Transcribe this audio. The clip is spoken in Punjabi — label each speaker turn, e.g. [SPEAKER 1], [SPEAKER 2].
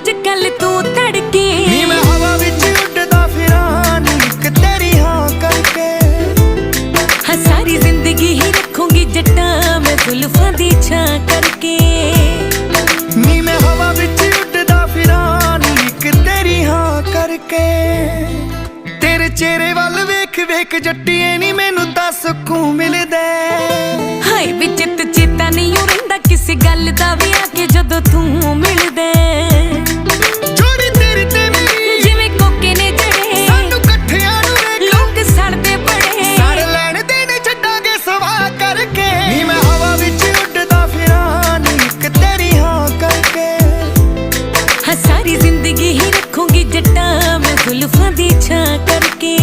[SPEAKER 1] ਅੱਜ ਕੱਲ ਤੂੰ ਤੜਕੇ ਨੀ ਮੈਂ
[SPEAKER 2] ਹਵਾ ਵਿੱਚ ਉੱਡਦਾ ਫਿਰਾਂ ਇੱਕ ਤੇਰੀ ਹਾਂ ਕਰਕੇ।
[SPEAKER 1] ਹਾਂ ਸਾਰੀ ਜ਼ਿੰਦਗੀ ਹੀ ਰੱਖੂੰਗੀ ਜੱਟਾਂ ਮੈਂ ਜ਼ੁਲਫਾਂ ਦੀ ਛਾਂ ਕਰਕੇ।
[SPEAKER 2] ਨੀ ਮੈਂ ਹਵਾ ਵਿੱਚ ਉੱਡਦਾ ਫਿਰਾਂ ਇੱਕ ਤੇਰੀ ਹਾਂ ਕਰਕੇ। ਤੇਰੇ ਚਿਹਰੇ ਵੱਲ ਵੇਖ ਵੇਖ ਜੱਟੀਏ ਨੀ ਮੈਨੂੰ ਤਾਂ ਸਕੂਨ ਮਿਲਦਾ
[SPEAKER 1] ਹਾਏ ਵਿੱਚ ਚੇਤਾ ਨਹੀਂ ਰਹਿੰਦਾ ਕਿਸੇ ਗੱਲ ਦਾ ਵੀ जुल्फ दी छा करके